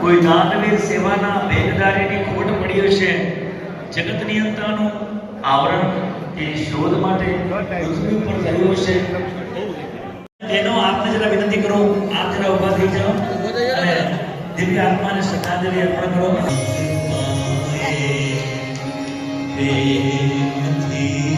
કોઈ દાનવીર સેવાના ભેગદારીની ખોટ પડી હશે. જગત નિયંત્રણનું આવરણ એ શોધ માટે પૃથ્વી ઉપર થયું હશે. તેનો આપને જરા વિનંતી કરો, આપ જરા ઊભા થઈ જાઓ અને દિવ્ય આત્માને શ્રદ્ધાંજલિ અર્પણ કરો. પ્રેમથી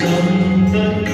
Come back.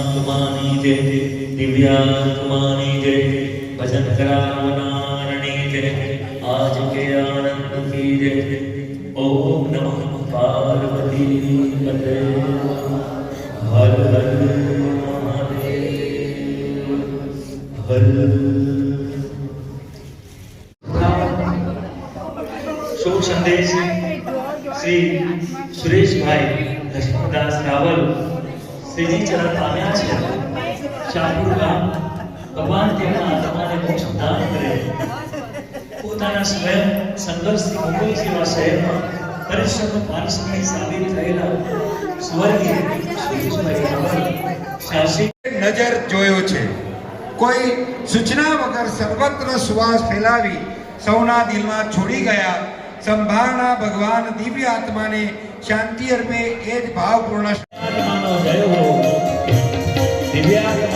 આત્માની જય દિવ્યાત્માની જય ભજન કરાવનારની જય આજ કે આનંદ કી જય ઓમ નમઃ પાર્વતી પતે હર હર મહાદેવ હર શ્રીજી ચરણ પામ્યા છે. શાહપુર ભગવાન તેમના આત્માને મોક્ષ દાન કરે. પોતાના સ્વયં સંઘર્ષથી મુંબઈ જેવા શહેરમાં પરિશ્રમ માનસની સાબિત થયેલા સ્વર્ગીય સુરેશભાઈ રાવલ શાસિક નજર જોયો છે. કોઈ સૂચના વગર સર્વત્ર સુવાસ ફેલાવી સૌના દિલમાં છોડી ગયા. સંભાળના ભગવાન દિવ્ય આત્માને શાંતિ અર્પે એ જ ભાવપૂર્ણ દિવ્યાત્માનો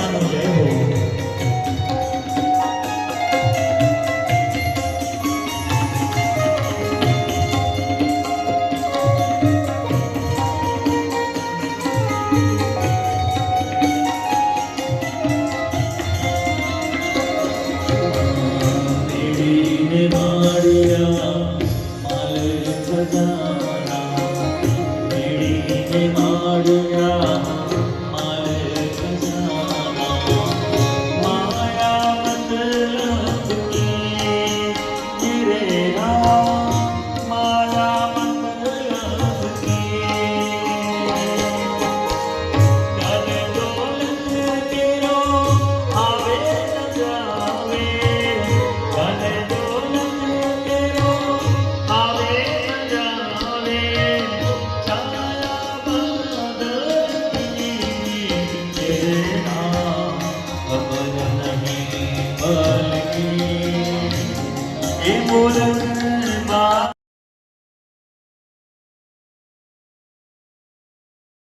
போல